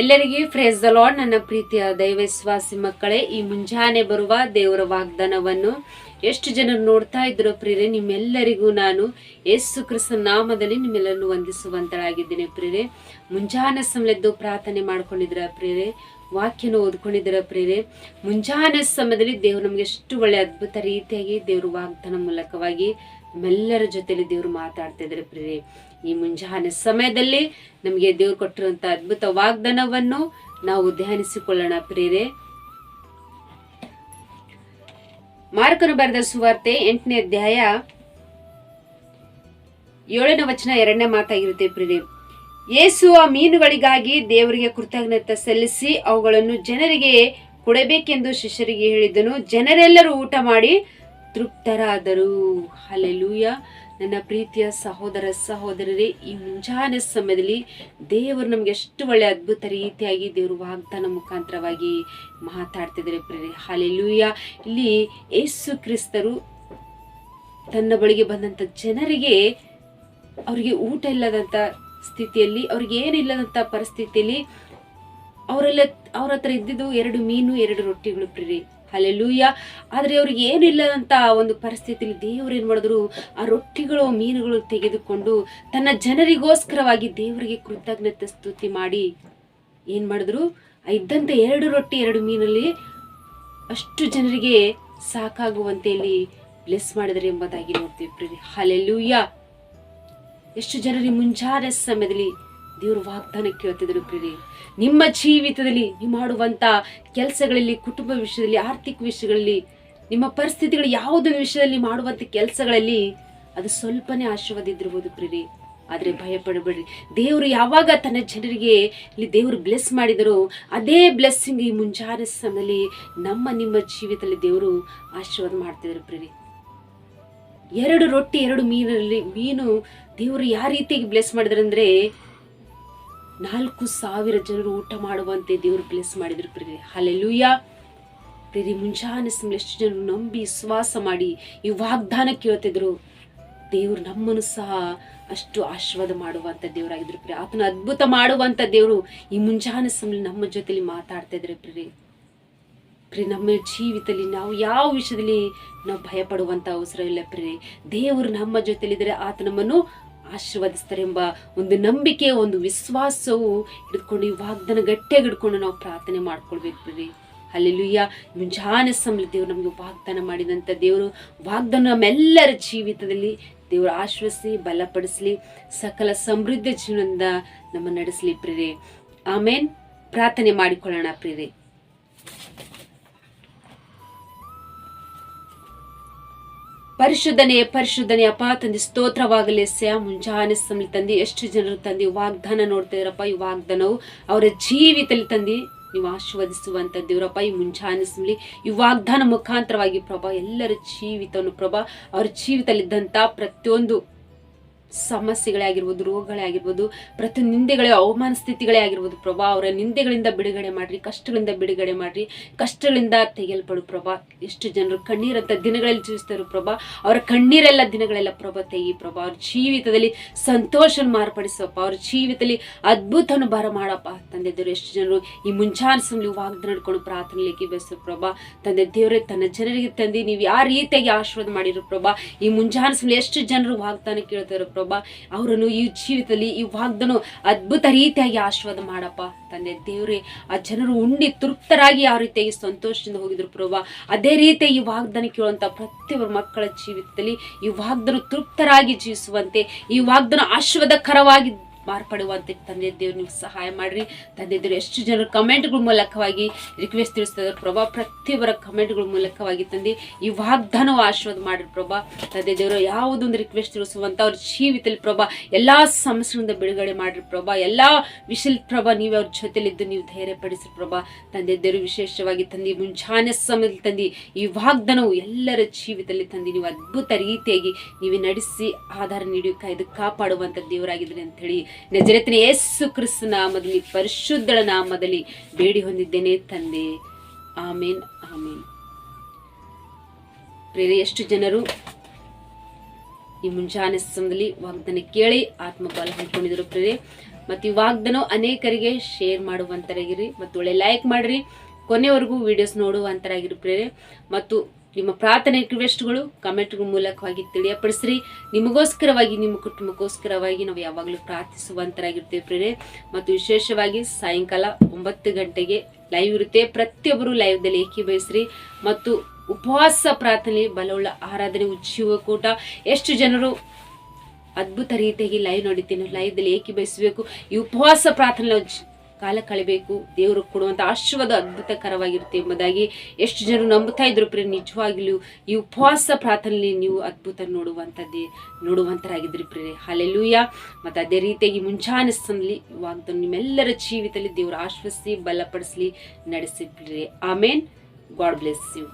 ಎಲ್ಲರಿಗೂ phrase the lord ನನ್ನ ಪ್ರೀತಿಯ ದೈವವಿಶ್ವಾಸಿ ಮಕ್ಕಳೇ, ಈ ಮುಂಜಾನೆ ಬರುವ ದೇವರ ವಾಗ್ದಾನವನ್ನು ಎಷ್ಟು ಜನರು ನೋಡ್ತಾ ಇದ್ರು ಪ್ರಿಯರೇ, ನಿಮ್ಮೆಲ್ಲರಿಗೂ ನಾನು ಯೇಸು ಕ್ರಿಸ್ತ ನಾಮದಲ್ಲಿ ನಿಮ್ಮೆಲ್ಲರನ್ನು ವಂದಿಸುವಂತಳಾಗಿದ್ದೇನೆ ಪ್ರಿಯರೇ. ಮುಂಜಾನೆ ಸಮಯದ್ದು ಪ್ರಾರ್ಥನೆ ಮಾಡ್ಕೊಂಡಿದ್ರ ಪ್ರಿಯರೇ, ವಾಕ್ಯನ ಓದ್ಕೊಂಡಿದ್ರ ಪ್ರೇರೆ ಮುಂಜಾನೆ ಸಮಯದಲ್ಲಿ ದೇವರು ನಮ್ಗೆ ಎಷ್ಟು ಒಳ್ಳೆ ಅದ್ಭುತ ರೀತಿಯಾಗಿ ದೇವರು ವಾಗ್ದಾನ ಮೂಲಕವಾಗಿ ನಮ್ಮೆಲ್ಲರ ಜೊತೆಲಿ ದೇವರು ಮಾತಾಡ್ತಾ ಇದ್ದಾರೆ ಪ್ರಿಯರೇ. ಈ ಮುಂಜಾನೆ ಸಮಯದಲ್ಲಿ ನಮಗೆ ದೇವ್ರು ಕೊಟ್ಟಿರುವಂತಹ ಅದ್ಭುತ ವಾಗ್ದಾನವನ್ನು ನಾವು ಧ್ಯಾನಿಸಿಕೊಳ್ಳೋಣ ಪ್ರೇರೆ ಮಾರ್ಕನು ಬರೆದ ಸುವಾರ್ತೆ ಎಂಟನೇ ಅಧ್ಯಾಯ ಏಳನೇ ವಚನ ಎರಡನೇ ಮಾತಾಗಿರುತ್ತೆ ಪ್ರಿಯರೇ. ಯೇಸು ಆ ಮೀನುಗಳಿಗಾಗಿ ದೇವರಿಗೆ ಕೃತಜ್ಞತೆ ಸಲ್ಲಿಸಿ ಅವುಗಳನ್ನು ಜನರಿಗೆ ಕೊಡಬೇಕೆಂದು ಶಿಷ್ಯರಿಗೆ ಹೇಳಿದನು. ಜನರೆಲ್ಲರೂ ಊಟ ಮಾಡಿ ತೃಪ್ತರಾದರು. ಹಲೆಲೂಯ ನನ್ನ ಪ್ರೀತಿಯ ಸಹೋದರ ಸಹೋದರರೇ, ಈ ಮುಂಜಾನೆ ಸಮಯದಲ್ಲಿ ದೇವರು ನಮ್ಗೆ ಎಷ್ಟು ಒಳ್ಳೆ ಅದ್ಭುತ ರೀತಿಯಾಗಿ ದೇವರು ವಾಗ್ದಾನ ಮುಖಾಂತರವಾಗಿ ಮಾತಾಡ್ತಿದ್ದಾರೆ ಪ್ರೇರಿ ಹಾಲೆಲೂಯ ಇಲ್ಲಿ ಯೇಸು ಕ್ರಿಸ್ತರು ತನ್ನ ಬಳಿಗೆ ಬಂದಂಥ ಜನರಿಗೆ ಅವರಿಗೆ ಊಟ ಇಲ್ಲದಂಥ ಸ್ಥಿತಿಯಲ್ಲಿ, ಅವ್ರಿಗೆ ಏನಿಲ್ಲದಂಥ ಪರಿಸ್ಥಿತಿಯಲ್ಲಿ ಅವರೆಲ್ಲ ಅವ್ರ ಹತ್ರ ಇದ್ದಿದ್ದು ಎರಡು ಮೀನು, ಎರಡು ರೊಟ್ಟಿಗಳು ಪ್ರಿರಿ ಅಲ್ಲೆಲ್ಲೂಯ್ಯ ಆದರೆ ಅವ್ರಿಗೆ ಏನಿಲ್ಲದಂತ ಒಂದು ಪರಿಸ್ಥಿತಿಲಿ ದೇವರು ಏನು ಮಾಡಿದ್ರು? ಆ ರೊಟ್ಟಿಗಳು, ಮೀನುಗಳು ತೆಗೆದುಕೊಂಡು ತನ್ನ ಜನರಿಗೋಸ್ಕರವಾಗಿ ದೇವರಿಗೆ ಕೃತಜ್ಞತೆ ಸ್ತುತಿ ಮಾಡಿ ಏನು ಮಾಡಿದ್ರು? ಆ ಇದ್ದಂತ ಎರಡು ರೊಟ್ಟಿ, ಎರಡು ಮೀನಲ್ಲಿ ಅಷ್ಟು ಜನರಿಗೆ ಸಾಕಾಗುವಂತೆ ಇಲ್ಲಿ ಬ್ಲೆಸ್ ಮಾಡಿದರೆ ಎಂಬುದಾಗಿ ನೋಡ್ತೀವಿ ಪ್ರೀ ಹಾಲೆಲ್ಲೂಯ್ಯ ಎಷ್ಟು ಜನರಿಗೆ ಮುಂಜಾನೆ ಸಮಯದಲ್ಲಿ ದೇವರು ವಾಗ್ದಾನ ಕೇಳ್ತಿದ್ರು ಪ್ರೀತಿ ನಿಮ್ಮ ಜೀವಿತದಲ್ಲಿ, ನೀವು ಮಾಡುವಂತ ಕೆಲಸಗಳಲ್ಲಿ, ಕುಟುಂಬ ವಿಷಯದಲ್ಲಿ, ಆರ್ಥಿಕ ವಿಷಯಗಳಲ್ಲಿ, ನಿಮ್ಮ ಪರಿಸ್ಥಿತಿಗಳು ಯಾವುದೊಂದು ವಿಷಯದಲ್ಲಿ ಮಾಡುವಂತ ಕೆಲಸಗಳಲ್ಲಿ ಅದು ಸ್ವಲ್ಪನೇ ಆಶೀರ್ವಾದ ಇದ್ದಿರ್ಬೋದು ಪ್ರೀರಿ ಆದ್ರೆ ಭಯ ಪಡಬೇಡ್ರಿ. ದೇವರು ಯಾವಾಗ ತನ್ನ ಜನರಿಗೆ ಇಲ್ಲಿ ದೇವರು ಬ್ಲೆಸ್ ಮಾಡಿದರೋ, ಅದೇ ಬ್ಲೆಸ್ಸಿಂಗ್ ಈ ಮುಂಜಾನೆ ಸಮಯದಲ್ಲಿ ನಮ್ಮ, ನಿಮ್ಮ ಜೀವಿತದಲ್ಲಿ ದೇವರು ಆಶೀರ್ವಾದ ಮಾಡ್ತಿದ್ರು ಪ್ರೀರಿ ಎರಡು ರೊಟ್ಟಿ, ಎರಡು ಮೀನಲ್ಲಿ ಮೀನು ದೇವರು ಯಾವ ರೀತಿಯಾಗಿ ಬ್ಲೆಸ್ ಮಾಡಿದ್ರಂದ್ರೆ ನಾಲ್ಕು ಸಾವಿರ ಜನರು ಊಟ ಮಾಡುವಂತೆ ದೇವರು ಪ್ಲೇಸ್ ಮಾಡಿದ್ರು ಪ್ರೀತಿ ಹಲೆಲುಯ್ಯ ಪ್ರೀತಿ ಮುಂಜಾನೆ ಸಮಯ ಎಷ್ಟು ಜನರು ನಂಬಿ ವಿಶ್ವಾಸ ಮಾಡಿ ಈ ವಾಗ್ದಾನ ಕೇಳ್ತಿದ್ರು. ದೇವರು ನಮ್ಮನ್ನು ಸಹ ಅಷ್ಟು ಆಶೀರ್ವಾದ ಮಾಡುವಂತ ದೇವರಾಗಿದ್ರು ಪ್ರಿಯ ಆತನ ಅದ್ಭುತ ಮಾಡುವಂತ ದೇವರು ಈ ಮುಂಜಾನೆ ಸಮಯ ನಮ್ಮ ಜೊತೆಲಿ ಮಾತಾಡ್ತಾ ಇದ್ರೆ ಪ್ರೀತಿ ಪ್ರಿ ನಮ್ಮ ಜೀವಿತದಲ್ಲಿ ನಾವು ಯಾವ ವಿಷಯದಲ್ಲಿ ನಾವು ಭಯಪಡುವಂಥ ಅವಸರ ಇಲ್ಲ ಪ್ರೀ ದೇವರು ನಮ್ಮ ಜೊತೆಲಿದ್ರೆ ಆತ ನಮ್ಮನ್ನು ಆಶೀರ್ವದಿಸ್ತಾರೆ ಎಂಬ ಒಂದು ನಂಬಿಕೆ, ಒಂದು ವಿಶ್ವಾಸವು ಹಿಡ್ಕೊಂಡು ಈ ವಾಗ್ದನ ಗಟ್ಟಿಯಾಗಿ ಹಿಡ್ಕೊಂಡು ನಾವು ಪ್ರಾರ್ಥನೆ ಮಾಡ್ಕೊಳ್ಬೇಕು ಪ್ರಿಯೆ ಅಲ್ಲೆಲ್ಲುಯ್ಯ ಮುಂಜಾನೆ ಸಮಯ ದೇವ್ರು ನಮಗೆ ವಾಗ್ದಾನ ಮಾಡಿದಂಥ ದೇವರು, ವಾಗ್ದಾನ ನಮ್ಮೆಲ್ಲರ ಜೀವಿತದಲ್ಲಿ ದೇವರು ಆಶ್ವಸಿ ಬಲಪಡಿಸಲಿ, ಸಕಲ ಸಮೃದ್ಧ ಜೀವನದಿಂದ ನಮ್ಮ ನಡೆಸಲಿ ಪ್ರೇರೆ ಆಮೇನ್. ಪ್ರಾರ್ಥನೆ ಮಾಡಿಕೊಳ್ಳೋಣ ಪ್ರಿಯೆ ಪರಿಶುದ್ಧನೆ, ಪರಿಶುದ್ಧನೇ ಅಪ್ಪ, ತಂದೆ, ಸ್ತೋತ್ರವಾಗಲಿ ಸ್ಯಾ ಮುಂಜಾನೆ ಸಮಯ ತಂದೆ, ಎಷ್ಟು ಜನರು ತಂದಿ, ವಾಗ್ದಾನ ನೋಡ್ತಾ ಇದ್ರಪ್ಪ, ಈ ವಾಗ್ದಾನವು ಅವರ ಜೀವಿತದಲ್ಲಿ ತಂದಿ, ನೀವು ಆಶೀರ್ವದಿಸುವಂತ ದೇವರಪ್ಪ, ಈ ಮುಂಜಾನೆ ಸಮಲಿ ಈ ವಾಗ್ದಾನ ಮುಖಾಂತರವಾಗಿ ಪ್ರಭಾ, ಎಲ್ಲರ ಜೀವಿತವನ್ನು ಪ್ರಭಾ, ಅವರ ಜೀವಿತದಲ್ಲಿದ್ದಂಥ ಪ್ರತಿಯೊಂದು ಸಮಸ್ಯೆಗಳೇ ಆಗಿರ್ಬೋದು, ರೋಗಗಳೇ ಆಗಿರ್ಬೋದು ಪ್ರತಿ ನಿಂದೆಗಳೇ ಅವಮಾನ ಸ್ಥಿತಿಗಳೇ ಆಗಿರ್ಬೋದು, ಪ್ರಭಾ ಅವರ ನಿಂದೆಗಳಿಂದ ಬಿಡುಗಡೆ ಮಾಡ್ರಿ, ಕಷ್ಟಗಳಿಂದ ಬಿಡುಗಡೆ ಮಾಡ್ರಿ, ಕಷ್ಟಗಳಿಂದ ತೆಗೆಯಲ್ಪಡು ಪ್ರಭಾ. ಎಷ್ಟು ಜನರು ಕಣ್ಣೀರಂತ ದಿನಗಳಲ್ಲಿ ಜೀವಿಸ್ತಾರೆ ಪ್ರಭಾ, ಅವರ ಕಣ್ಣೀರೆಲ್ಲ ದಿನಗಳೆಲ್ಲ ಪ್ರಭಾ ತೆಗಿ ಪ್ರಭಾ. ಅವ್ರ ಜೀವಿತದಲ್ಲಿ ಸಂತೋಷ ಮಾರ್ಪಡಿಸಪ್ಪ, ಅವ್ರ ಜೀವಿತದಲ್ಲಿ ಅದ್ಭುತನ ಬರ ಮಾಡಪ್ಪ. ತಂದೆ ದೇವರು, ಎಷ್ಟು ಜನರು ಈ ಮುಂಚಾನೆ ಸಮಯ ವಾಗ್ದ ನಡ್ಕೊಂಡು ಪ್ರಾರ್ಥನೆಗೆ ಬೆಸರು ಪ್ರಭಾ. ತಂದೆ ದೇವರೇ, ತನ್ನ ಜನರಿಗೆ ತಂದು ನೀವು ಯಾವ ರೀತಿಯಾಗಿ ಆಶೀರ್ವಾದ ಮಾಡಿರೋ ಪ್ರಭಾ, ಈ ಮುಂಜಾನೆ ಸಮಯ ಎಷ್ಟು ಜನರು ವಾಗ್ದಾನ ಕೇಳ್ತಾರೋ ಪ್ರಭಾ. ಅವರನ್ನು ಈ ಜೀವಿತದಲ್ಲಿ ಈ ವಾಗ್ದನು ಅದ್ಭುತ ರೀತಿಯಾಗಿ ಆಶೀರ್ವಾದ ಮಾಡಪ್ಪ ತಂದೆ ದೇವರೇ, ಆ ಜನರು ಉಂಡಿ ತೃಪ್ತರಾಗಿ ಯಾವ ರೀತಿಯಾಗಿ ಸಂತೋಷದಿಂದ ಹೋಗಿದ್ರು ಪ್ರಭಾ ಅದೇ ರೀತಿ ಈ ವಾಗ್ದಾನ ಕೇಳುವಂತ ಪ್ರತಿಯೊಬ್ಬರ ಮಕ್ಕಳ ಜೀವಿತದಲ್ಲಿ ಈ ವಾಗ್ದನು ತೃಪ್ತರಾಗಿ ಜೀವಿಸುವಂತೆ, ಈ ವಾಗ್ದನ ಆಶೀರ್ವಾದಕರವಾಗಿ ಮಾರ್ಪಡುವಂತೆ ತಂದೆ ದೇವ್ರು ನೀವು ಸಹಾಯ ಮಾಡ್ರಿ. ತಂದೆ ದೇವ್ರು ಎಷ್ಟು ಜನರು ಕಮೆಂಟ್ಗಳ ಮೂಲಕವಾಗಿ ರಿಕ್ವೆಸ್ಟ್ ತಿಳಿಸ್ತಾರೆ ಪ್ರಭಾ, ಪ್ರತಿಯೊಬ್ಬರ ಕಮೆಂಟ್ಗಳ ಮೂಲಕವಾಗಿ ತಂದೆ ಈ ವಾಗ್ದಾನವು ಆಶೀರ್ವಾದ ಮಾಡ್ರಿ ಪ್ರಭಾ. ತಂದೆ ದೇವರು ಯಾವುದೊಂದು ರಿಕ್ವೆಸ್ಟ್ ತಿಳಿಸುವಂತ ಅವ್ರ ಜೀವಿತದಲ್ಲಿ ಪ್ರಭಾ, ಎಲ್ಲಾ ಸಮಸ್ಯೆಗಳಿಂದ ಬಿಡುಗಡೆ ಮಾಡ್ರಿ ಪ್ರಭಾ. ಎಲ್ಲಾ ವಿಷಲ್ ಪ್ರಭಾ, ನೀವು ಅವ್ರ ಜೊತೆಲಿದ್ದು ನೀವು ಧೈರ್ಯ ಪಡಿಸ್ರಿ ಪ್ರಭಾ. ತಂದೆ ದೇವರು ವಿಶೇಷವಾಗಿ ತಂದೆ, ಮುಂಜಾನೆ ಸಮಯದಲ್ಲಿ ತಂದೆ ಈ ವಾಗ್ದಾನವು ಎಲ್ಲರ ಜೀವಿತದಲ್ಲಿ ತಂದೆ ನೀವು ಅದ್ಭುತ ರೀತಿಯಾಗಿ ನೀವು ನಡೆಸಿ, ಆಧಾರ ನೀಡಿ ಕಾಯ್ದು ಕಾಪಾಡುವಂತ ದೇವರಾಗಿದ್ರಿ ಅಂತ ಹೇಳಿ ನಜರತಿನ ಯೇಸು ಕ್ರಿಸ್ತ ನಾಮದಲ್ಲಿ, ಪರಿಶುದ್ಧಳ ನಾಮದಲ್ಲಿ ಬೇಡಿ ಹೊಂದಿದ್ದೇನೆ ತಂದೆ. ಆಮೇನ್ ಆಮೇನ್. ಪ್ರೇರೆ ಎಷ್ಟು ಜನರು ಈ ಮುಂಜಾನೆ ಸಮಯದಲ್ಲಿ ವಾಗ್ದಾನ ಕೇಳಿ ಆತ್ಮಬಲ ಹೊಂದ್ಕೊಂಡಿದ್ರು ಪ್ರೇರೆ ಮತ್ತು ಈ ವಾಗ್ದಾನ ಅನೇಕರಿಗೆ ಶೇರ್ ಮಾಡುವಂತರಾಗಿರಿ. ಮತ್ತು ಒಳ್ಳೆ ಲೈಕ್ ಮಾಡಿರಿ. ಕೊನೆವರೆಗೂ ವಿಡಿಯೋಸ್ ನೋಡುವಂತರಾಗಿರಿ ಪ್ರೇರೆ ಮತ್ತು ನಿಮ್ಮ ಪ್ರಾರ್ಥನೆ ರಿಕ್ವೆಸ್ಟ್ಗಳು ಕಮೆಂಟ್ಗಳ ಮೂಲಕವಾಗಿ ತಿಳಿಯಪಡಿಸ್ರಿ. ನಿಮಗೋಸ್ಕರವಾಗಿ, ನಿಮ್ಮ ಕುಟುಂಬಕ್ಕೋಸ್ಕರವಾಗಿ ನಾವು ಯಾವಾಗಲೂ ಪ್ರಾರ್ಥಿಸುವಂತರಾಗಿರ್ತೇವೆ ಪ್ರೇರೆ ಮತ್ತು ವಿಶೇಷವಾಗಿ ಸಾಯಂಕಾಲ ಒಂಬತ್ತು ಗಂಟೆಗೆ ಲೈವ್ ಇರುತ್ತೆ. ಪ್ರತಿಯೊಬ್ಬರು ಲೈವ್ದಲ್ಲಿ ಏಕೀಭವಿಸ್ರಿ ಮತ್ತು ಉಪವಾಸ ಪ್ರಾರ್ಥನೆ, ಬಲವುಳ್ಳ ಆರಾಧನೆ, ಉಜ್ಜೀವ ಕೂಟ, ಎಷ್ಟು ಜನರು ಅದ್ಭುತ ರೀತಿಯಾಗಿ ಲೈವ್ ನೋಡಿದ್ದೇನೆ ಲೈವ್ದಲ್ಲಿ ಬಯಸಬೇಕು. ಈ ಉಪವಾಸ ಪ್ರಾರ್ಥನೆ ಕಾಲ ಕಳಿಬೇಕು, ದೇವರು ಕೊಡುವಂಥ ಆಶೀರ್ವಾದ ಅದ್ಭುತಕರವಾಗಿರುತ್ತೆ ಎಂಬುದಾಗಿ ಎಷ್ಟು ಜನರು ನಂಬುತ್ತಾ ಇದ್ರು ಪ್ರಿಯ ನಿಜವಾಗಿಯೂ ಈ ಉಪವಾಸ ಪ್ರಾರ್ಥನೆಯಲ್ಲಿ ನೀವು ಅದ್ಭುತ ನೋಡುವಂಥದ್ದೇ ನೋಡುವಂತರಾಗಿದ್ರಿ ಪ್ರಿಯ ಹಲೆಲೂಯ ಮತ್ತು ಅದೇ ರೀತಿಯಾಗಿ ಮುಂಜಾನೆ ಸಮಲಿ ನಿಮ್ಮೆಲ್ಲರ ಜೀವಿತದಲ್ಲಿ ದೇವರು ಆಶ್ವಸಿಸಿ ಬಲಪಡಿಸಲಿ, ನಡೆಸಿ ಪ್ರಿಯರೇ. ಆಮೇನ್ ಗಾಡ್ ಬ್ಲೆಸ್ ಯು